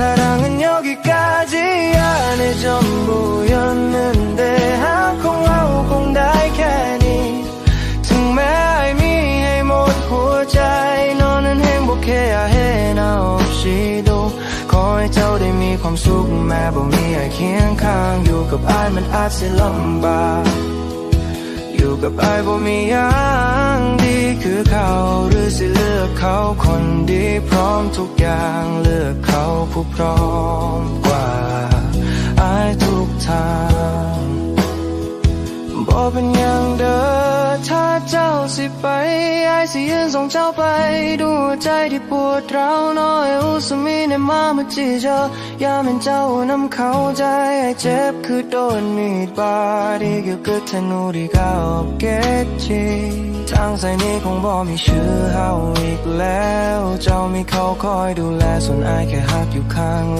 사랑은 여기까지야 내 전부였는데 한콩 하고 날 캐니 정말 의미해 못หัวใจ 너는 행복해야 해 나 없이도 ขอให้เจ้าได้มีความสุขแม้บ่มีไอ้เคียงข้างอยู่กับไอ้มันอาจสิลำบาก อยู่กับไอ้บ่มีอย่างดีคือเขาหรือสิเลือกเขาคนดีพร้อมทุกอย่างเลือกเขา ผู้พร้อมกว่าไอ้ทุกทางบ่เป็นอย่างเด้อถ้าเจ้าสิไปไอ้สิยืนส่งเจ้าไปดูใจที่ปวดร้าวน้อยอุสมีในมามาจีเจอยามเห็นเจ้านำเข้าใจไอเจ็บคือโดนมีดบาดอีกอยู่กึดธนูที่ก้าวเกตจีทางสายนี้คงบ่มีชื่อเฮาอีกแล้ว เจ้ามีเขาคอยดูแลส่วนอายแค่หักอยู่ข้างหลัง